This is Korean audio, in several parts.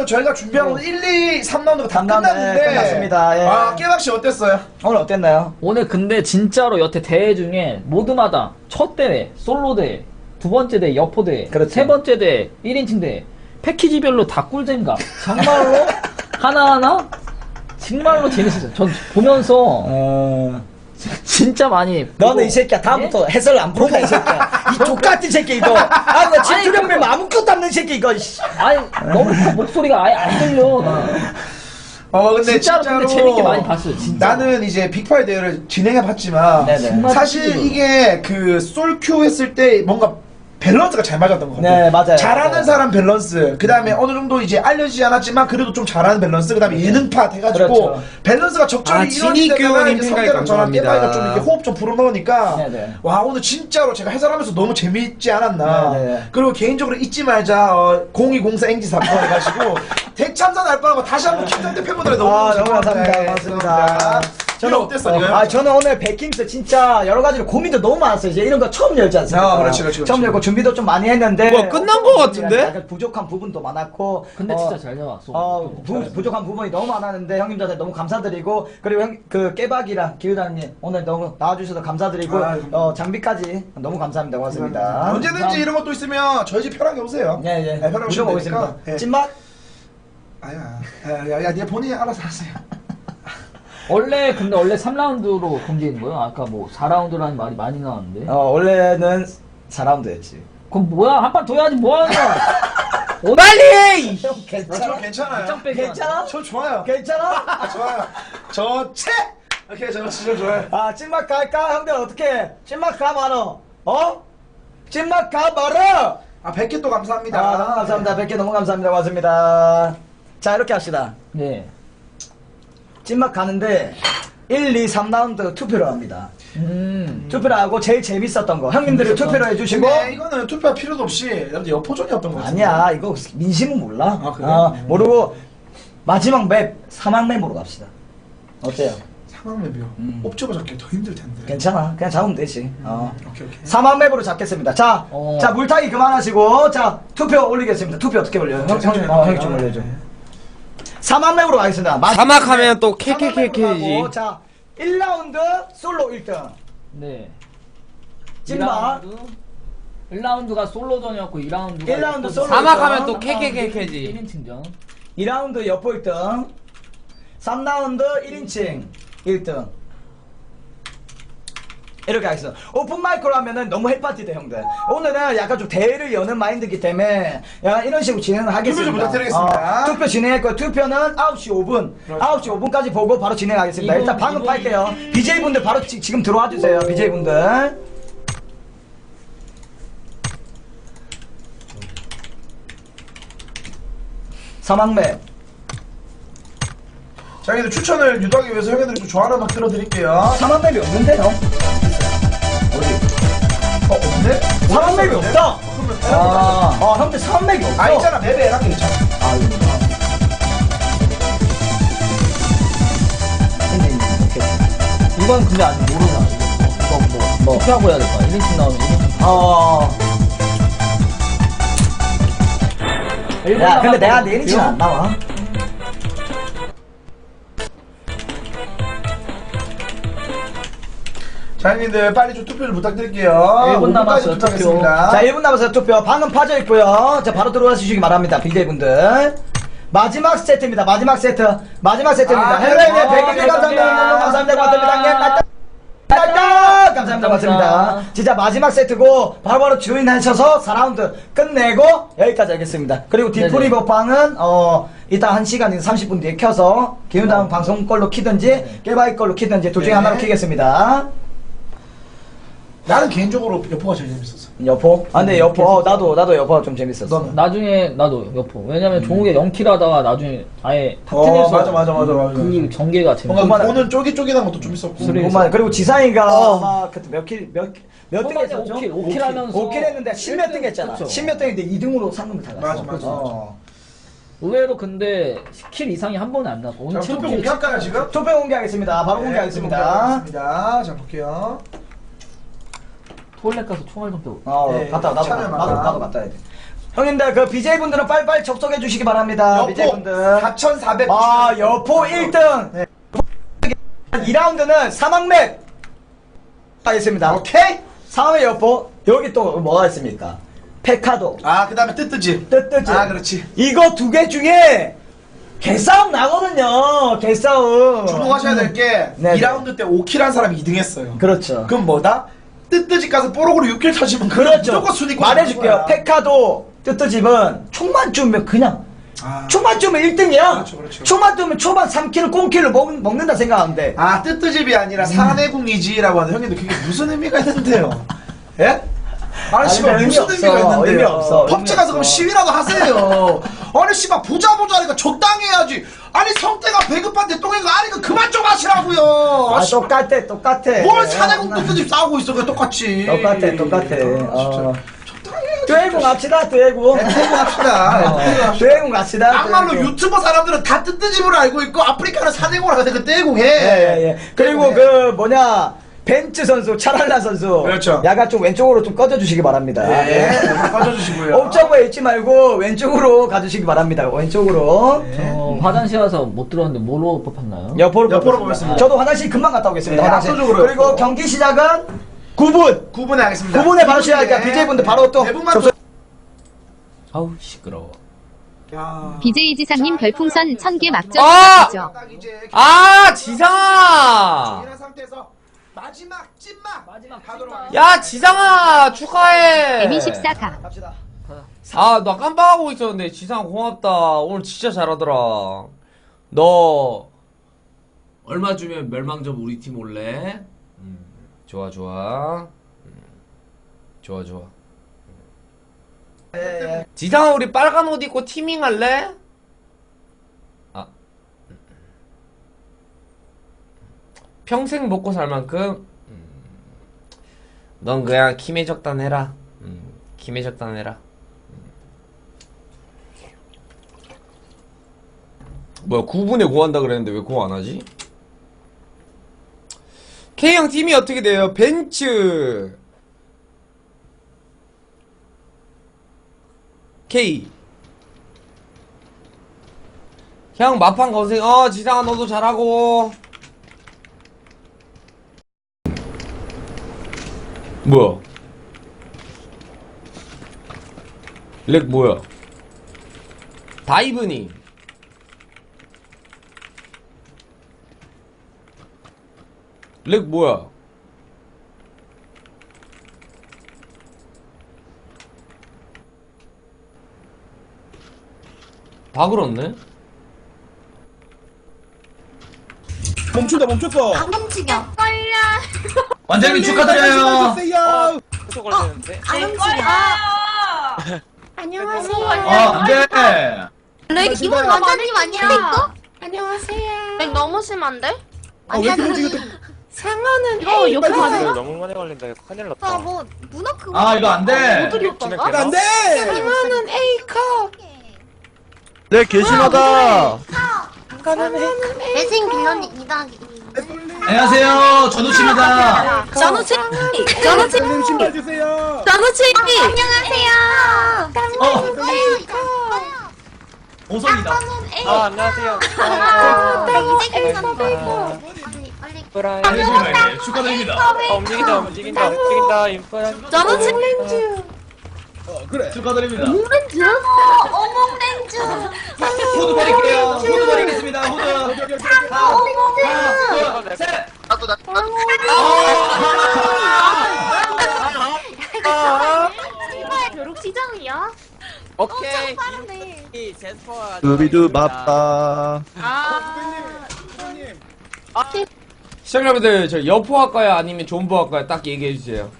그래가지고 저희가 준비한 오늘 1, 2, 3라운드가 다 끝났는데 네, 끝났습니다. 예. 아 깨박씨 어땠어요? 오늘 어땠나요? 오늘 근데 진짜로 여태 대회 중에 모두마다 첫 대회, 솔로 대회, 두 번째 대회, 여포 대회, 그렇죠. 세 번째 대회, 1인칭 대회, 패키지별로 다 꿀잼감. 정말로 하나하나 정말로 재밌었어요. 전 보면서 어... 진짜 많이. 너는 이 새끼야 다음부터 예? 해설 안 부른다 이 새끼야 이 족같은 새끼 이거 아나 진주령님 아무 것도 없는 새끼 이거 씨. 아니 너무 커, 목소리가 아예 안 들려. 어 근데 진짜로 진짜로, 근데 재밌게 많이 봤어요. 진짜. 나는 이제 빅파이 대회를 진행해 봤지만 네네. 사실. 이게 그 솔큐 했을 때 뭔가 밸런스가 잘 맞았던 것 같아요. 네, 맞아요. 잘하는 맞아요. 사람 밸런스, 그 다음에 어느 정도 이제 알려지지 않았지만 그래도 좀 잘하는 밸런스, 그 다음에 예능파 해가지고 그렇죠. 밸런스가 적절히 아, 이제 생각이 성대랑 저랑 감사합니다. 깨바이가 좀 이렇게 호흡 좀 불어넣으니까 네네. 와 오늘 진짜로 제가 해설하면서 너무 재미있지 않았나. 네네. 그리고 개인적으로 잊지 말자 어, 0204 앵지 사건 해가지고 대참사 날 뻔하고 다시 한번 김정태 팬분들에 너무 아, 너무. 감사합니다. 네, 고맙습니다. 죄송합니다. 저는 어땠어? 니가 아 저는 오늘 백킹스 진짜 여러 가지로 고민도 너무 많았어요. 이제 이런 거 처음 열지 않습니까? 아, 그렇지, 그렇지, 처음 그렇지. 열고 준비도 좀 많이 했는데 뭐야, 끝난 거 같은데? 약간 부족한 부분도 많았고 근데 어, 진짜 잘 잡았어. 어, 부, 부족한 부분이 너무 많았는데 형님들한테 너무 감사드리고 그리고 형, 그 깨박이랑 기우다님 오늘 너무 나와주셔서 감사드리고 아유. 어, 장비까지 너무 감사합니다 고맙습니다 언제든지 이런 것도 있으면 저희 집 편하게 오세요. 예예 네, 편하게 무조건 오시면 오겠습니다 되니까. 예. 찐맛 아야, 야, 야, 야, 네 본인이 알아서 하세요. 원래 근데 원래 3라운드로 공지인 거예요? 아까 뭐 4라운드라는 말이 많이 나왔는데. 어 원래는 4라운드였지 그럼 뭐야 한 판 더 해야지 뭐 하는 거야? 빨리! 형 아, 저 괜찮아? 괜찮아요. 짱 빼기 괜찮아? 저 좋아요. 괜찮아? 아, 좋아요. 저 채. 오케이, 저 진짜 좋아요. 아 찐맛 갈까? 형들 어떻게 찐맛 가 말어 어? 찐맛 가 말어 아, 100개 또 감사합니다. 아 너무 감사합니다 100개 너무 감사합니다 고맙습니다 자 이렇게 합시다 네. 찐맛 가는데 1, 2, 3라운드 투표를 합니다 음. 투표를 하고 제일 재밌었던 거 형님들이 투표를 해주시고 근데 이거는 투표할 필요도 없이 여러분들 여포전이었던 거. 아니야 이거 민심은 몰라 아, 그래? 어, 모르고 마지막 맵 사막 맵으로 갑시다 어때요? 상황 맵이요. 음. 옵저버 잡기 더 힘들 텐데. 괜찮아 그냥 잡으면 되지 어. 오케이, 오케이. 사막 맵으로 잡겠습니다 자, 어. 자 물타기 그만하시고 자 투표 올리겠습니다 투표 어떻게 올려요? 형, 형, 어, 형이 좀 올려줘 사막 맵으로 가겠습니다 마지막 사막 하면 또 사막 맵으로 KKK지. 가고, 자 1라운드 솔로 1등 네. 찐맛 1라운드가 솔로전이었고 2라운드가 1라운드 솔로 사막 하면 또 일등. KKK지. 1인칭전. 2라운드 여포 1등 3라운드 1인칭 1등 이렇게 하겠습니다. 오픈 마이크로 하면은 너무 헬파티 돼 형들. 오늘은 약간 좀 대회를 여는 마인드이기 때문에 약간 이런 식으로 진행을 하겠습니다. 투표 좀 부탁드리겠습니다. 어, 투표 진행할 거예요. 투표는 9시 5분. 9시 5분까지 보고 바로 진행하겠습니다. 일단 방금 팔게요. BJ분들 바로 지, 지금 들어와 주세요 BJ분들. 사막맵 자, 형님들 추천을 유도하기 위해서 형님들이 좀 좋아하는 음악 들어드릴게요. 사막맵이 없는데요? 어, 없네? 사막맵이 없다 아. 어, 형들 사막맵이 없어. 아, 있잖아. 맵에 해놨게 있잖아. 아, 이거. 이건 근데 아직 모르잖아. 이거 뭐, 뭐? 투표하고 해야 될 거야. 1인칭 나오면 1인칭. 어. 일본 야, 근데 내가 내일 치안 볼게요. 나와. 자, 형님들 빨리 좀 투표를 부탁드릴게요. 일분 5분까지 남았어요, 투표하겠습니다. 자, 1분 남아서 투표. 방금 파져 있고요. 자, 바로 들어와 주시기 바랍니다. BJ분들. 마지막 세트입니다. 마지막 세트. 마지막 세트입니다. 아, 헬로에게 네, 100개 네, 감사합니다. 감사합니다. 감사합니다. 고맙습니다. 딸딸! 감사합니다. 고맙습니다. 감사합니다. 진짜 마지막 세트고 바로바로 주인하셔서 4라운드 끝내고 여기까지 하겠습니다. 그리고 디프리 네네. 법방은 어 이따 1시간 30분 뒤에 켜서 기운다운 방송 걸로 키든지 깨바이 걸로 키든지 둘 중에 네. 하나로 키겠습니다. 나는 개인적으로 여포가 제일 재밌었어. 여포? 아 근데 여포 어, 나도 나도 여포가 좀 재밌었어. 너는? 나중에 나도 여포. 왜냐면 종욱이 0킬 하다가 나중에 아예 음. 어, 탑텐에서 맞아, 맞아, 맞아, 맞아. 그 전개가 재밌어. 뭔가. 보는 쫄깃쫄깃한 것도 좀 있었고. 쓰레기. 정말 그리고 지상이가 어. 아마 그때 몇킬몇몇 등 했었죠? 5킬, 5킬 하면서 5킬 했는데 10몇 등 했잖아. 그쵸. 10몇 등인데 2등으로 상금을 타갔어. 맞아, 맞아, 어. 의외로 근데 10킬 이상이 한 번에 안 나고 자, 오늘 투표 7킬 공개할까요, 지금? 투표 공개하겠습니다. 바로 네, 공개하겠습니다. 공개하겠습니다. 자, 볼게요. 토일렛 가서 총알 좀 펴고. 어, 네, 갔다 와. 나도 나도 마감. 나도 갔다 와야 돼. 형님들 그 BJ 분들은 빨리빨리 접속해 주시기 바랍니다. BJ 여포 분들. 4,400. 아 여포 1등. 네. 2라운드는 사막맥 하겠습니다. 오케이. 3회 여포 여기 또 뭐가 있습니까? 페카도, 아, 그 다음에 뜨뜨지. 뜨뜨지. 아, 그렇지. 이거 두 개 중에 개싸움 나거든요. 개싸움. 주목하셔야 될게 네, 2라운드 때 5킬 한 사람이 2등 했어요. 그렇죠. 그럼 뭐다? 뜨뜨지 가서 뽀록으로 6킬 터지면 그렇죠. 무조건 순위권 말해줄게요. 페카도 뜨뜨집은 총만 쏘면 그냥 아, 총만 쏘면 1등이야. 그렇죠, 그렇죠. 총만 쏘면 초반 3킬을 꽁킬을 먹, 먹는다 생각하는데 아 뜨뜨집이 아니라 사내궁이지라고 하는 형님들 그게 무슨 의미가 있는데요? 예? 아니 씨발 의미 무슨 없어. 의미가 있는데요? 의미 없어. 펍지 의미 가서 그럼 없어. 시위라도 하세요. 아니 씨발 보자 보자 하니까 적당히 해야지. 아니 성태가 배급한테 똥이가 아니까 그만 좀 하시라고요. 아 씨, 똑같아 똑같아. 뭘 사내궁 뜨뜨집 싸우고 있어 그냥 똑같이. 똑같아 똑같아. 아, 어. 진짜 적당히 해야지. 듀에공. 네, 퇴고 합시다. 듀에공 갑시다. 막말로. 유튜버 사람들은 다 뜨뜨집으로 알고 있고 아프리카는 사내궁을 하는데 그 떼궁 해. 예, 예. 그리고 그 뭐냐 벤츠 선수, 차랄라 선수. 그렇죠. 약간 좀 왼쪽으로 좀 꺼져주시기 바랍니다. 예, 예. 빠져주시고요. 옵저버에 있지 말고 왼쪽으로 가주시기 바랍니다. 왼쪽으로. 네. 저 화장실 와서 못 들었는데 뭐로 뽑혔나요? 옆으로, 옆으로 보겠습니다. 저도 화장실 금방 갔다 오겠습니다. 네, 화장실. 압도적으로 그리고 옆으로. 경기 시작은 9분. 9분에 하겠습니다. 9분에 바로 시작할게요. BJ 분들 바로 또네 분만 접속. 아우 시끄러워. 야. BJ 지상님 별풍선 1000개 막전 아! 부탁하죠. 딱 이제 아 지상아 이런 상태에서 마지막 찐막 마지막 가도록 찐막. 하겠습니다. 야 지상아 축하해 M24가 갑시다. 아 나 깜빡하고 있었는데 지상 고맙다 오늘 진짜 잘하더라 너 얼마 주면 멸망전 우리 팀 올래? 음, 좋아 좋아 음, 좋아 좋아 예, 예. 지상아 우리 빨간 옷 입고 티밍 할래? 평생 먹고 살 만큼 음, 넌 그냥 김해 적단 해라 음, 김해 적단 해라 음. 뭐야 9분에 고 한다 그랬는데 왜 고 안 하지? K형 팀이 어떻게 돼요? 벤츠 K 형 마판 건생 어 지상아 너도 잘하고 뭐야? 렉 뭐야? 다이브니. 렉 뭐야? 다 그렇네? 멈춘다 멈췄어 움직여. 완전히 축하드려요 안 움직여. 안녕하세요. 아 안돼 렉 이건 원장님 아니야 이거? 안녕하세요. 렉 너무 심한데? 아 왜 이렇게 움직여 상어는 이거 옆에 가세요. 너무 많이 걸린다. 이거 큰일 났다. 아뭐 문어 그거. 아 이거 안돼 못 들렸던가? 안돼 상어는 A컵. 네, 개심하다. 상어는 매생 빌런이 2더하기 안녕하세요 전우치입니다 전우 치 전우 치 선생님 신발 주세요 전우 치 안녕하세요. 어. 오성이다 아, 안녕하세요. 나 이제 괜찮아. 빨리 빨리. 인프라. 안녕하세요 축하드립니다 아, 움직인다, 움직인다, 움직인다. 인프라. 전우 치 렌즈. 어, 그래 축하드립니다 오렌즈. 어몽렌즈. 후드 버릴게요 후드 버리겠습니다 후드 하나 둘셋 정말 벼룩 시장이야? 오케이. 빠르네. 두비두 바빠. 시청자분들 저 여포 할까요? 아니면 존버 할까요? 딱 얘기해 주세요.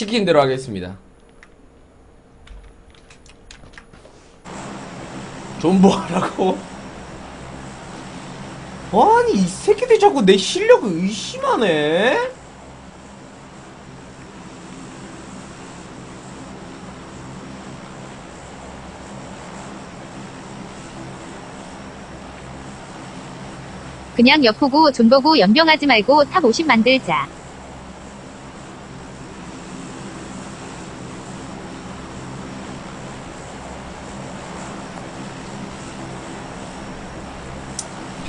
시킨 대로 하겠습니다. 존버 하라고? 아니 이 새끼들 자꾸 내 실력을 의심하네? 그냥 엿보고 존보고 연병하지 말고 탑 50 만들자.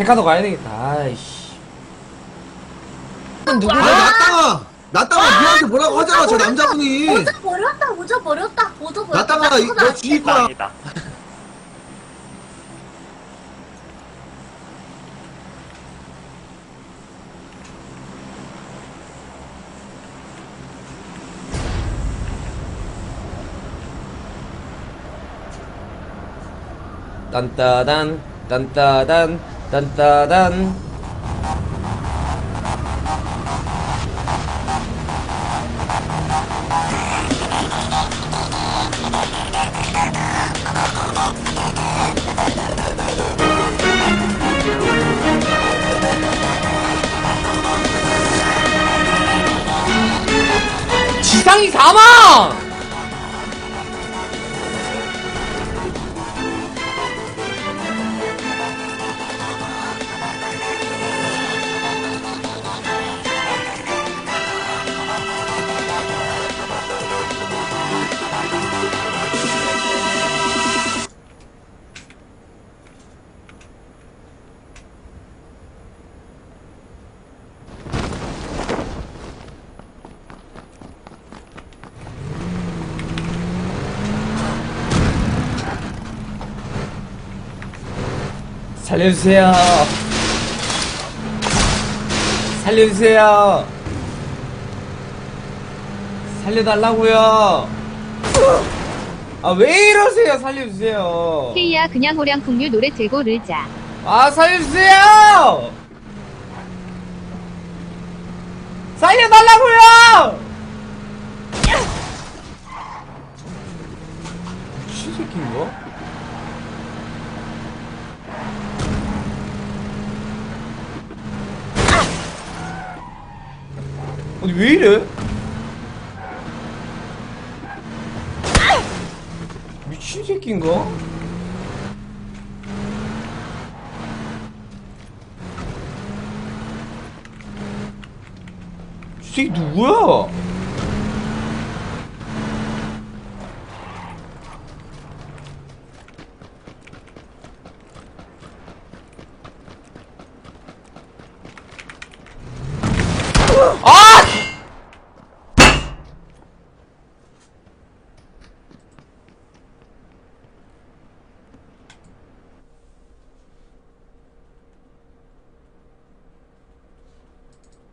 백화점 가야 되겠다. 아이씨. 아니 나따가 나따가 니한테 뭐라고 하잖아 저 남자분이 모자 버렸다 모자 버렸다 모자 버렸다 나따가 이- 너 죽일 거야 아니다. 딴따단 딴따단 딴따단 지상이 사망! 살려주세요. 살려주세요. 살려달라고요. 아 왜 이러세요? 살려주세요. 헤이야 그냥 호량풍류 노래 들고 르자 아 살려주세요. 살려달라고요. 미친 새끼인가? 아니 왜 이래? 미친 새끼인가? 이 새끼 누구야?